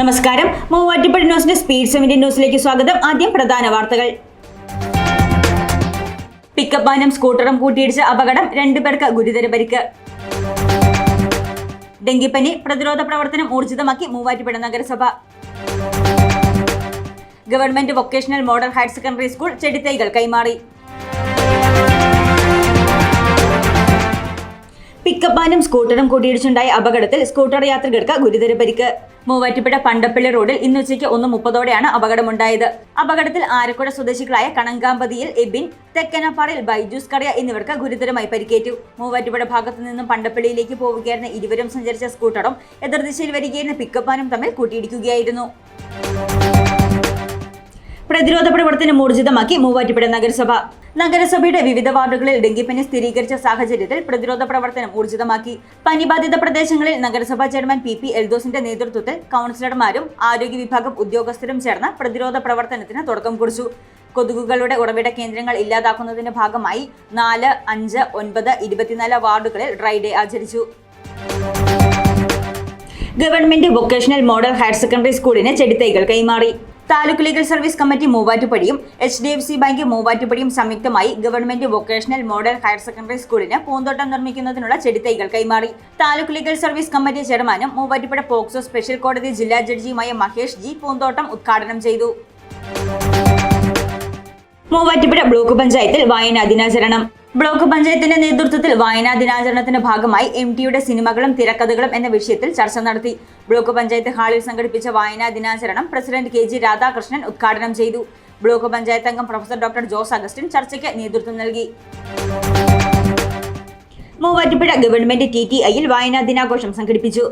നമസ്കാരം. മൂവാറ്റുപുഴ ന്യൂസിന്റെ speed seventy ന്യൂസിലേക്ക് സ്വാഗതം. ആദ്യം പ്രധാന വാർത്തകൾ. പിക്കപ്പ് വാനും സ്കൂട്ടറും കൂട്ടിയിടിച്ച അപകടം രണ്ടുപേർക്ക് ഗുരുതര പരിക്ക്. ഡെങ്കിപ്പനി പ്രതിരോധ പ്രവർത്തനം ഊർജിതമാക്കി മൂവാറ്റുപുഴ നഗരസഭ. Government vocational model higher secondary school ചെടിത്തൈകൾ കൈമാറി. പിക്കപ്പ് സ്കൂട്ടറും കൂട്ടിയിടിച്ചുണ്ടായ അപകടത്തിൽ സ്കൂട്ടർ യാത്രികർക്ക് ഗുരുതര പരിക്ക്. മൂവാറ്റുപുഴ പണ്ടപ്പള്ളി റോഡിൽ ഇന്ന് ഉച്ചയ്ക്ക് ഒന്ന് മുപ്പതോടെയാണ് അപകടമുണ്ടായത്. അപകടത്തിൽ ആരക്കുഴ സ്വദേശികളായ കണങ്കാമ്പതിയിൽ എബിൻ തെക്കനപ്പാടിൽ ബൈജൂസ് കടയ എന്നിവർക്ക് ഗുരുതരമായി പരിക്കേറ്റു. മൂവാറ്റുപുഴ ഭാഗത്തു നിന്നും പണ്ടപ്പള്ളിയിലേക്ക് പോവുകയായിരുന്ന ഇരുവരും സഞ്ചരിച്ച സ്കൂട്ടറും എതിർദിശയിൽ വരികയായിരുന്ന പിക്കപ്പാനും തമ്മിൽ കൂട്ടിയിടിക്കുകയായിരുന്നു. പ്രതിരോധ പ്രവർത്തനം ഊർജിതമാക്കി മൂവാറ്റുപുഴ നഗരസഭ. നഗരസഭയുടെ വിവിധ വാർഡുകളിൽ ഡെങ്കിപ്പനി സ്ഥിരീകരിച്ച സാഹചര്യത്തിൽ പ്രതിരോധ പ്രവർത്തനം ഊർജിതമാക്കി. പനിബാധിത പ്രദേശങ്ങളിൽ നഗരസഭാ ചെയർമാൻ പി പി എൽദോസിന്റെ നേതൃത്വത്തിൽ കൗൺസിലർമാരും ആരോഗ്യ വിഭാഗം ഉദ്യോഗസ്ഥരും ചേർന്ന് പ്രതിരോധ പ്രവർത്തനത്തിന് തുടക്കം കുറിച്ചു. കൊതുകുകളുടെ ഉറവിട കേന്ദ്രങ്ങൾ ഇല്ലാതാക്കുന്നതിന്റെ ഭാഗമായി നാല് അഞ്ച് ഒൻപത് ഇരുപത്തിനാല് വാർഡുകളിൽ ഡ്രൈ ഡേ ആചരിച്ചു. Government vocational model higher secondary സ്കൂളിന് ചെടിത്തൈകൾ കൈമാറി. Taluk legal service committee മൂവാറ്റുപടിയും H D F C bank മൂവാറ്റുപടിയും സംയുക്തമായി government vocational model higher secondary സ്കൂളിന് പൂന്തോട്ടം നിർമ്മിക്കുന്നതിനുള്ള ചെടിത്തൈകൾ കൈമാറി. താലൂക്ക് ലീഗൽ സർവീസ് കമ്മിറ്റി ചെയർമാനും മൂവാറ്റുപുഴ പോക്സോ സ്പെഷ്യൽ കോടതി ജില്ലാ ജഡ്ജിയുമായ മഹേഷ് ജി പൂന്തോട്ടം ഉദ്ഘാടനം ചെയ്തു. മൂവാറ്റുപുഴ ബ്ലോക്ക് പഞ്ചായത്തിൽ വായനാ ദിനാചരണം. ബ്ലോക്ക് പഞ്ചായത്തിന്റെ നേതൃത്വത്തിൽ വായനാ ദിനാചരണത്തിന്റെ ഭാഗമായി എം ടിയുടെ സിനിമകളും തിരക്കഥകളും എന്ന വിഷയത്തിൽ ചർച്ച നടത്തി. ബ്ലോക്ക് പഞ്ചായത്ത് ഹാളിൽ സംഘടിപ്പിച്ച വായനാ ദിനാചരണം പ്രസിഡന്റ് കെ ജി രാധാകൃഷ്ണൻ ഉദ്ഘാടനം ചെയ്തു. ബ്ലോക്ക് പഞ്ചായത്ത് അംഗം പ്രൊഫസർ ഡോക്ടർ ജോസ് അഗസ്റ്റിൻ ചർച്ചയ്ക്ക് നേതൃത്വം നൽകി. മൂവാറ്റുപുഴ ഗവൺമെന്റ് ടി ടി ഐയിൽ വായനാ ദിനാഘോഷം സംഘടിപ്പിച്ചു.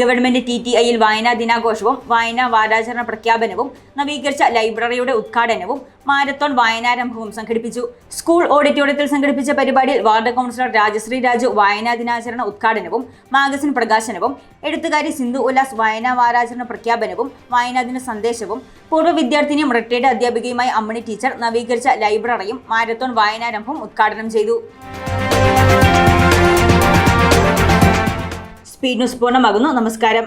ഗവൺമെന്റ് ടി ടി ഐയിൽ വായനാ ദിനാഘോഷവും വായനാ വാരാചരണ പ്രഖ്യാപനവും നവീകരിച്ച ലൈബ്രറിയുടെ ഉദ്ഘാടനവും മാരത്തോൺ വായനാരംഭവും സംഘടിപ്പിച്ചു. സ്കൂൾ ഓഡിറ്റോറിയത്തിൽ സംഘടിപ്പിച്ച പരിപാടിയിൽ വാർഡ് കൗൺസിലർ രാജശ്രീ രാജു വായനാ ദിനാചരണ ഉദ്ഘാടനവും മാഗസിൻ പ്രകാശനവും എഴുത്തുകാരി സിന്ധു ഉല്ലാസ് വായനാ വാരാചരണ പ്രഖ്യാപനവും വായനാ ദിന സന്ദേശവും പൂർവ വിദ്യാർത്ഥിനിയും റിട്ടയർഡ് അധ്യാപികയുമായ അമ്മണി ടീച്ചർ നവീകരിച്ച ലൈബ്രറിയും മാരത്തോൺ വായനാരംഭവും ഉദ്ഘാടനം ചെയ്തു. സ്പീഡ് ന്യൂസ് പൂർണമാകുന്നു. നമസ്കാരം.